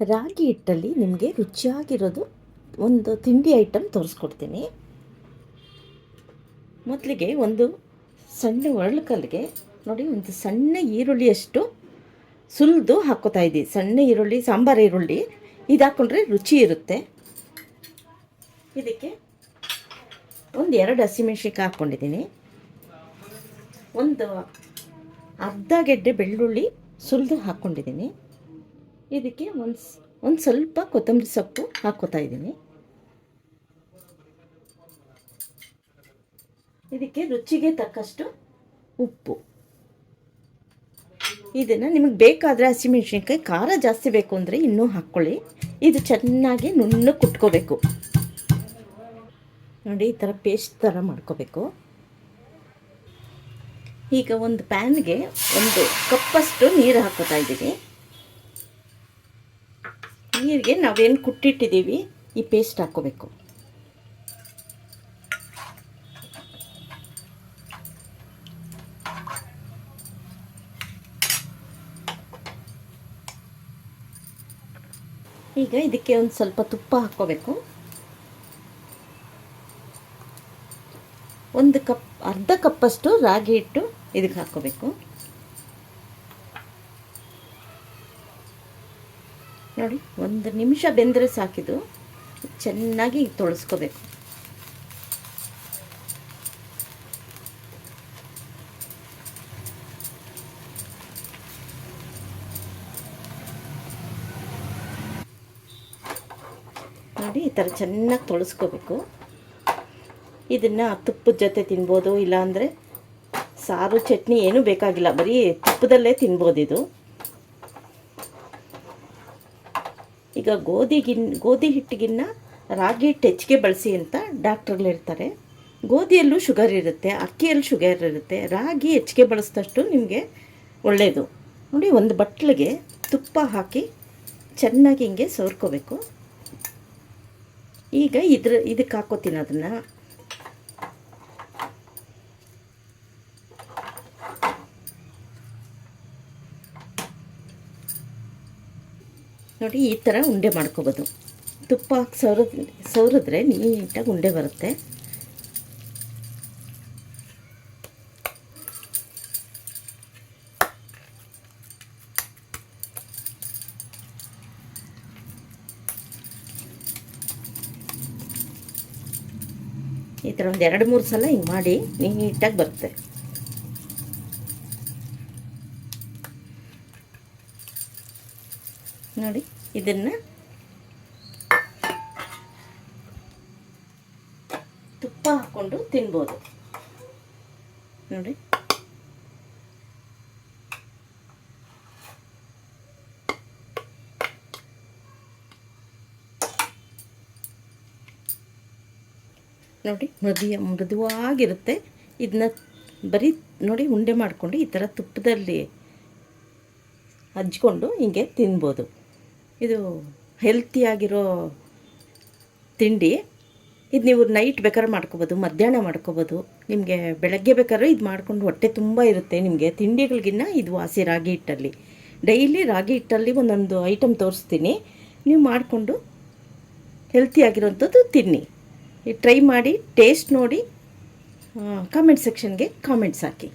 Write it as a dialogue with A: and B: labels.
A: ರಾಗಿ ಹಿಟ್ಟಲ್ಲಿ ನಿಮಗೆ ರುಚಿಯಾಗಿರೋದು ಒಂದು ತಿಂಡಿ ಐಟಮ್ ತೋರಿಸ್ಕೊಡ್ತೀನಿ. ಮೊದಲಿಗೆ ಒಂದು ಸಣ್ಣ ಒರಳುಕಲ್ಲಿಗೆ, ನೋಡಿ ಒಂದು ಸಣ್ಣ ಈರುಳ್ಳಿಯಷ್ಟು ಸುಲಿದು ಹಾಕೋತಾ ಇದ್ದೀವಿ. ಸಣ್ಣ ಈರುಳ್ಳಿ, ಸಾಂಬಾರು ಈರುಳ್ಳಿ, ಇದು ಹಾಕ್ಕೊಂಡ್ರೆ ರುಚಿ ಇರುತ್ತೆ. ಇದಕ್ಕೆ ಒಂದು ಎರಡು ಹಸಿಮೆಣ್ಸಿಕಾಯಿ ಹಾಕ್ಕೊಂಡಿದ್ದೀನಿ. ಒಂದು ಅರ್ಧ ಗೆಡ್ಡೆ ಬೆಳ್ಳುಳ್ಳಿ ಸುಲಿದು ಹಾಕ್ಕೊಂಡಿದ್ದೀನಿ. ಇದಕ್ಕೆ ಒಂದು ಒಂದು ಸ್ವಲ್ಪ ಕೊತ್ತಂಬರಿ ಸೊಪ್ಪು ಹಾಕ್ಕೋತಾ ಇದ್ದೀನಿ. ಇದಕ್ಕೆ ರುಚಿಗೆ ತಕ್ಕಷ್ಟು ಉಪ್ಪು. ಇದನ್ನು ನಿಮಗೆ ಬೇಕಾದರೆ ಹಸಿಮೆಣ್ಸಿನ್ಕಾಯಿ, ಖಾರ ಜಾಸ್ತಿ ಬೇಕು ಅಂದರೆ ಇನ್ನೂ ಹಾಕ್ಕೊಳ್ಳಿ ಇದು ಚೆನ್ನಾಗಿ ನುಣ್ಣಗೆ ಕುಟ್ಕೋಬೇಕು. ನೋಡಿ, ಈ ಥರ ಪೇಸ್ಟ್ ಥರ ಮಾಡ್ಕೋಬೇಕು. ಈಗ ಒಂದು ಪ್ಯಾನ್ಗೆ ಒಂದು ಕಪ್ಪಷ್ಟು ನೀರು ಹಾಕೋತಾ ಇದ್ದೀವಿ ನೀರಿಗೆ ನಾವೇನು ಕುಟ್ಟಿಟ್ಟಿದ್ದೀವಿ, ಈ ಪೇಸ್ಟ್ ಹಾಕ್ಕೋಬೇಕು. ಈಗ ಇದಕ್ಕೆ ಒಂದು ಸ್ವಲ್ಪ ತುಪ್ಪ ಹಾಕ್ಕೋಬೇಕು. ಒಂದು ಕಪ್, ಅರ್ಧ ಕಪ್ಪಷ್ಟು ರಾಗಿ ಹಿಟ್ಟು ಇದಕ್ಕೆ ಹಾಕ್ಕೋಬೇಕು. ನೋಡಿ, ಒಂದು ನಿಮಿಷ ಬೆಂದರೆ ಸಾಕಿದು ಚೆನ್ನಾಗಿ ತೊಳಸ್ಕೋಬೇಕು. ನೋಡಿ, ಈ ಥರ ಚೆನ್ನಾಗಿ ತೊಳಸ್ಕೋಬೇಕು. ಇದನ್ನು ತುಪ್ಪದ ಜೊತೆ ತಿನ್ಬೋದು, ಇಲ್ಲಾಂದರೆ ಸಾರು, ಚಟ್ನಿ ಏನೂ ಬೇಕಾಗಿಲ್ಲ. ಬರೀ ತುಪ್ಪದಲ್ಲೇ ತಿನ್ಬೋದು ಇದು. ಈಗ ಗೋಧಿಗಿನ್ ಗೋಧಿ ಹಿಟ್ಟಿಗಿನ್ನ ರಾಗಿ ಹಿಟ್ಟು ಹೆಚ್ಚಿಗೆ ಬಳಸಿ ಅಂತ ಡಾಕ್ಟ್ರಲ್ಲಿ ಹೇಳ್ತಾರೆ. ಗೋಧಿಯಲ್ಲೂ ಶುಗರ್ ಇರುತ್ತೆ, ಅಕ್ಕಿಯಲ್ಲಿ ಶುಗರ್ ಇರುತ್ತೆ. ರಾಗಿ ಹೆಚ್ಚಿಗೆ ಬಳಸಿದಷ್ಟು ನಿಮಗೆ ಒಳ್ಳೆಯದು ನೋಡಿ, ಒಂದು ಬಟ್ಲಿಗೆ ತುಪ್ಪ ಹಾಕಿ ಚೆನ್ನಾಗಿ ಹಿಂಗೆ ಸೋರ್ಕೋಬೇಕು ಈಗ ಇದ್ರ, ಇದಕ್ಕೆ ಹಾಕೋತೀನಿ ಅದನ್ನು. ನೋಡಿ, ಈ ಥರ ಉಂಡೆ ಮಾಡ್ಕೋಬೋದು. ತುಪ್ಪ ಹಾಕಿ ಸೌರ ಸವರಿದ್ರೆ ನೀಟಾಗಿ ಉಂಡೆ ಬರುತ್ತೆ. ಈ ಥರ ಒಂದು ಎರಡು ಮೂರು ಸಲ ಹಿಂಗೆ ಮಾಡಿ ನೀಟಾಗಿ ಬರುತ್ತೆ. ನೋಡಿ, ಇದನ್ನು ತುಪ್ಪ ಹಾಕ್ಕೊಂಡು ತಿನ್ಬೋದು. ನೋಡಿ. ನೋಡಿ ಮೃದಿಯ ಮೃದುವಾಗಿರುತ್ತೆ. ಇದನ್ನ ಬರೀ ನೋಡಿ, ಉಂಡೆ ಮಾಡಿಕೊಂಡು ಈ ಥರ ತುಪ್ಪದಲ್ಲಿ ಹಚ್ಕೊಂಡು ಹಿಂಗೆ ತಿನ್ಬೋದು. ಇದು ಹೆಲ್ತಿಯಾಗಿರೋ ತಿಂಡಿ. ಇದು ನೀವು ನೈಟ್ ಬೇಕಾದ್ರೆ ಮಾಡ್ಕೋಬೋದು, ಮಧ್ಯಾಹ್ನ ಮಾಡ್ಕೋಬೋದು. ನಿಮಗೆ ಬೆಳಗ್ಗೆ ಬೇಕಾದ್ರೆ ಇದು ಮಾಡ್ಕೊಂಡು ಹೊಟ್ಟೆ ತುಂಬ ಇರುತ್ತೆ ನಿಮಗೆ. ತಿಂಡಿಗಳಿಗಿನ್ನ ಇದು ವಾಸಿ ರಾಗಿ ಹಿಟ್ಟಲ್ಲಿ. ಡೈಲಿ ರಾಗಿ ಹಿಟ್ಟಲ್ಲಿ ಒಂದೊಂದು ಐಟಮ್ ತೋರಿಸ್ತೀನಿ. ನೀವು ಮಾಡಿಕೊಂಡು ಹೆಲ್ತಿಯಾಗಿರೋಂಥದ್ದು ತಿನ್ನಿ. ಟ್ರೈ ಮಾಡಿ ಟೇಸ್ಟ್ ನೋಡಿ ಕಾಮೆಂಟ್ ಸೆಕ್ಷನ್ಗೆ ಕಾಮೆಂಟ್ಸ್ ಹಾಕಿ